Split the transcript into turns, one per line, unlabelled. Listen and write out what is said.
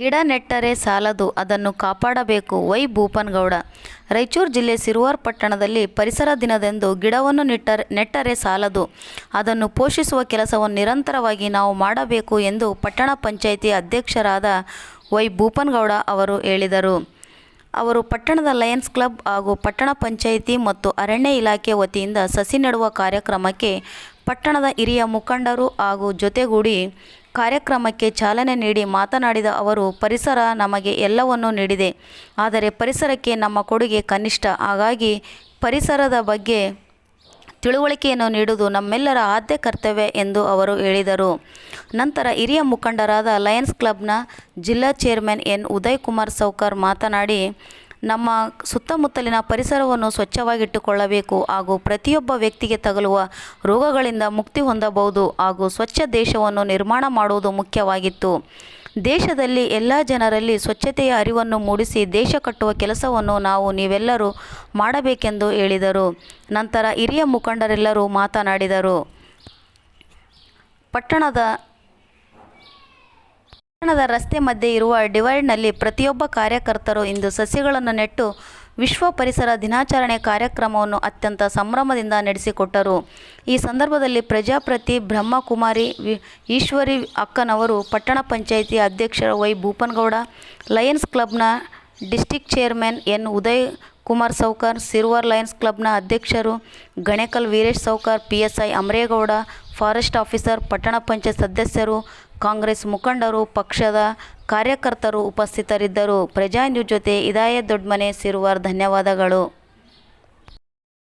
ಗಿಡ ನೆಟ್ಟರೆ ಸಾಲದು, ಅದನ್ನು ಕಾಪಾಡಬೇಕು, ವೈ ಭೂಪನಗೌಡ. ರಾಯಚೂರು ಜಿಲ್ಲೆ ಸಿರುವಾರ್ ಪಟ್ಟಣದಲ್ಲಿ ಪರಿಸರ ದಿನದಂದು ಗಿಡವನ್ನು ನೆಟ್ಟರೆ ನೆಟ್ಟರೆ ಸಾಲದು, ಅದನ್ನು ಪೋಷಿಸುವ ಕೆಲಸವನ್ನು ನಿರಂತರವಾಗಿ ನಾವು ಮಾಡಬೇಕು ಎಂದು ಪಟ್ಟಣ ಪಂಚಾಯಿತಿ ಅಧ್ಯಕ್ಷರಾದ ವೈ ಭೂಪನಗೌಡ ಅವರು ಹೇಳಿದರು. ಅವರು ಪಟ್ಟಣದ ಲಯನ್ಸ್ ಕ್ಲಬ್ ಹಾಗೂ ಪಟ್ಟಣ ಪಂಚಾಯಿತಿ ಮತ್ತು ಅರಣ್ಯ ಇಲಾಖೆ ವತಿಯಿಂದ ಸಸಿ ನೆಡುವ ಕಾರ್ಯಕ್ರಮಕ್ಕೆ ಪಟ್ಟಣದ ಹಿರಿಯ ಮುಖಂಡರು ಹಾಗೂ ಜೊತೆಗೂಡಿ ಕಾರ್ಯಕ್ರಮಕ್ಕೆ ಚಾಲನೆ ನೀಡಿ ಮಾತನಾಡಿದ ಅವರು, ಪರಿಸರ ನಮಗೆ ಎಲ್ಲವನ್ನೂ ನೀಡಿದೆ. ಆದರೆ ಪರಿಸರಕ್ಕೆ ನಮ್ಮ ಕೊಡುಗೆ ಕನಿಷ್ಠ. ಹಾಗಾಗಿ ಪರಿಸರದ ಬಗ್ಗೆ ತಿಳುವಳಿಕೆಯನ್ನು ನೀಡುವುದು ನಮ್ಮೆಲ್ಲರ ಆದ್ಯ ಕರ್ತವ್ಯ ಎಂದು ಅವರು ಹೇಳಿದರು. ನಂತರ ಹಿರಿಯ ಮುಖಂಡರಾದ ಲಯನ್ಸ್ ಕ್ಲಬ್ನ ಜಿಲ್ಲಾ ಚೇರ್ಮನ್ ಎನ್. ಉದಯ್ ಕುಮಾರ್ ಸೌಕರ್ ಮಾತನಾಡಿ ನಮ್ಮ ಸುತ್ತಮುತ್ತಲಿನ ಪರಿಸರವನ್ನು ಸ್ವಚ್ಛವಾಗಿಟ್ಟುಕೊಳ್ಳಬೇಕು ಹಾಗೂ ಪ್ರತಿಯೊಬ್ಬ ವ್ಯಕ್ತಿಗೆ ತಗಲುವ ರೋಗಗಳಿಂದ ಮುಕ್ತಿ ಹೊಂದಬಹುದು ಹಾಗೂ ಸ್ವಚ್ಛ ದೇಶವನ್ನು ನಿರ್ಮಾಣ ಮಾಡುವುದು ಮುಖ್ಯವಾಗಿತ್ತು. ದೇಶದಲ್ಲಿ ಎಲ್ಲ ಜನರಲ್ಲಿ ಸ್ವಚ್ಛತೆಯ ಅರಿವನ್ನು ಮೂಡಿಸಿ ದೇಶ ಕಟ್ಟುವ ಕೆಲಸವನ್ನು ನಾವು ನೀವೆಲ್ಲರೂ ಮಾಡಬೇಕೆಂದು ಹೇಳಿದರು. ನಂತರ ಹಿರಿಯ ಮುಖಂಡರೆಲ್ಲರೂ ಮಾತನಾಡಿದರು. ಪಟ್ಟಣದ ಪಟ್ಟಣದ ರಸ್ತೆ ಮಧ್ಯೆ ಇರುವ ಡಿವೈಡ್ನಲ್ಲಿ ಪ್ರತಿಯೊಬ್ಬ ಕಾರ್ಯಕರ್ತರು ಇಂದು ಸಸಿಗಳನ್ನು ನೆಟ್ಟು ವಿಶ್ವ ಪರಿಸರ ದಿನಾಚರಣೆ ಕಾರ್ಯಕ್ರಮವನ್ನು ಅತ್ಯಂತ ಸಂಭ್ರಮದಿಂದ ನಡೆಸಿಕೊಟ್ಟರು. ಈ ಸಂದರ್ಭದಲ್ಲಿ ಪ್ರಜಾಪ್ರತಿ ಬ್ರಹ್ಮಕುಮಾರಿ ವಿ, ಈಶ್ವರಿ ಅಕ್ಕನವರು ಪಟ್ಟಣ ಪಂಚಾಯಿತಿ ಅಧ್ಯಕ್ಷ ವೈ ಭೂಪನ್ಗೌಡ, ಲಯನ್ಸ್ ಕ್ಲಬ್ನ district chairman N Uday Kumar Sowkar silver lions ಕ್ಲಬ್ನ ಅಧ್ಯಕ್ಷರು Ganekal Veeresh Sowkar, P S I Amaregowda, forest officer, ಪಟ್ಟಣ ಪಂಚಾಯತ್ ಸದಸ್ಯರು ಕಾಂಗ್ರೆಸ್ ಮುಖಂಡರು ಪಕ್ಷದ ಕಾರ್ಯಕರ್ತರು ಉಪಸ್ಥಿತರಿದ್ದರು. ಪ್ರಜಾನ್ಯೂ ಜೊತೆ ಇದಾಯ ದೊಡ್ಮನೆ ಸಿರುವಾರ್ ಧನ್ಯವಾದಗಳು.